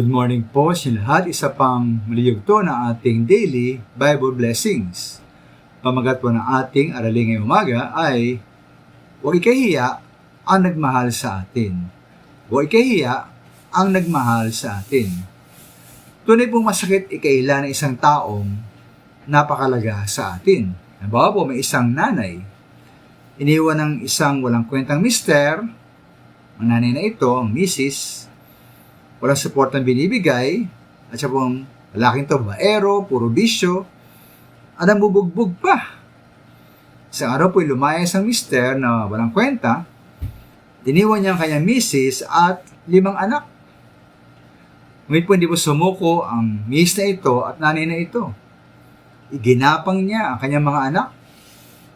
Good morning po sa lahat. Isa pang maliyugto na ating daily Bible blessings. Pamagat po ng ating araling ngayong umaga ay Huwag ikahiya ang nagmahal sa atin. Huwag ikahiya ang nagmahal sa atin. Tunay pong masakit ikaila ng isang taong napakalaga sa atin. Halimbawa po, may isang nanay. Iniwan ng isang walang kwentang mister. Ang nanay na ito, ang misis, walang support ang binibigay, at siya pong lalaking to, baero, puro bisyo, at ang bubugbog pa. Isang araw po'y lumayas ang mister na walang kwenta, diniwan niya ang kanyang misis at limang anak. Ngunit po hindi po sumuko ang miss na ito at nanay na ito. Iginapang niya ang kanyang mga anak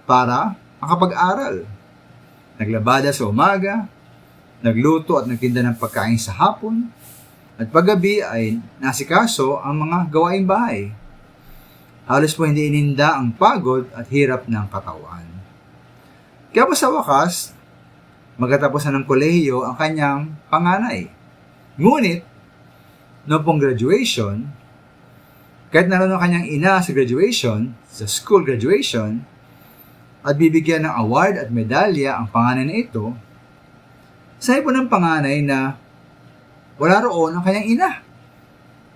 para makapag-aral. Naglabada sa umaga, nagluto at nagtinda ng pagkain sa hapon, at paggabi ay nasikaso ang mga gawaing bahay. Halos po hindi ininda ang pagod at hirap ng katawan. Kaya po sa wakas, magkatapos na ng kolehiyo ang kanyang panganay. Ngunit, noong pong graduation, kahit naroon ang kanyang ina sa graduation, sa school graduation, at bibigyan ng award at medalya ang panganay na ito, sabi po ng panganay na wala roon ang kanyang ina.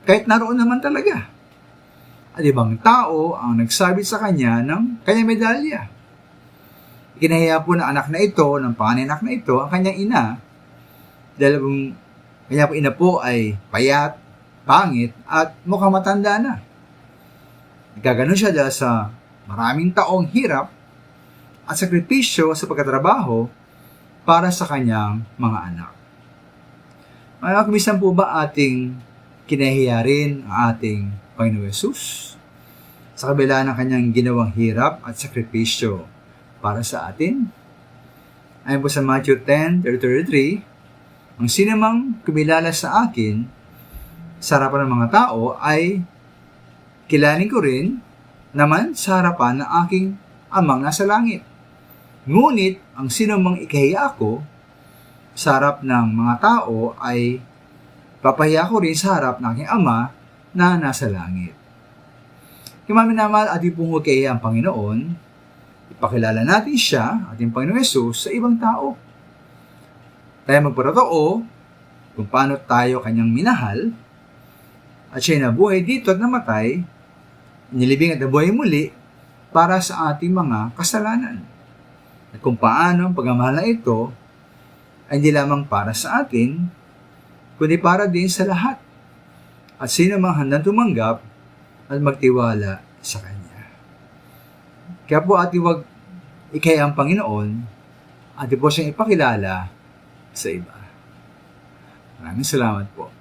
Kahit naroon naman talaga. At ibang tao ang nagsabit sa kanya ng kanyang medalya. Kinahiya po ng anak na ito, ng panganay anak na ito, ang kanyang ina. Dahil ang kanya po ina po ay payat, pangit, at mukhang matanda na. Nagkaganon siya dahil sa maraming taong hirap at sakripisyo sa pagkatrabaho para sa kanyang mga anak. Mga kumisan po ba ating kinahiya rin ang ating Panginoon Yesus sa kabila ng kanyang ginawang hirap at sakripisyo para sa atin? Ayon po sa Matthew 10:33, ang sinamang kumilala sa akin sa harapan ng mga tao ay kilanin ko rin naman sa harapan ng aking amang nasa langit. Ngunit ang sinamang ikahiya ako sa harap ng mga tao ay papahiya ko rin sa harap ng aking ama na nasa langit. Kumaminamal at pong huwag ang Panginoon, ipakilala natin siya, ating Panginoon Yesus, sa ibang tao. Tayo magpatotoo kung paano tayo kanyang minahal, at siya nabuhay dito at namatay, nilibing at nabuhay muli para sa ating mga kasalanan. At kung paano ang pagmamahal na ito hindi lamang para sa atin, kundi para din sa lahat. At sino mang handang tumanggap at magtiwala sa Kanya. Kaya po ating wag ikaya ang Panginoon at po siyang ipakilala sa iba. Maraming salamat po.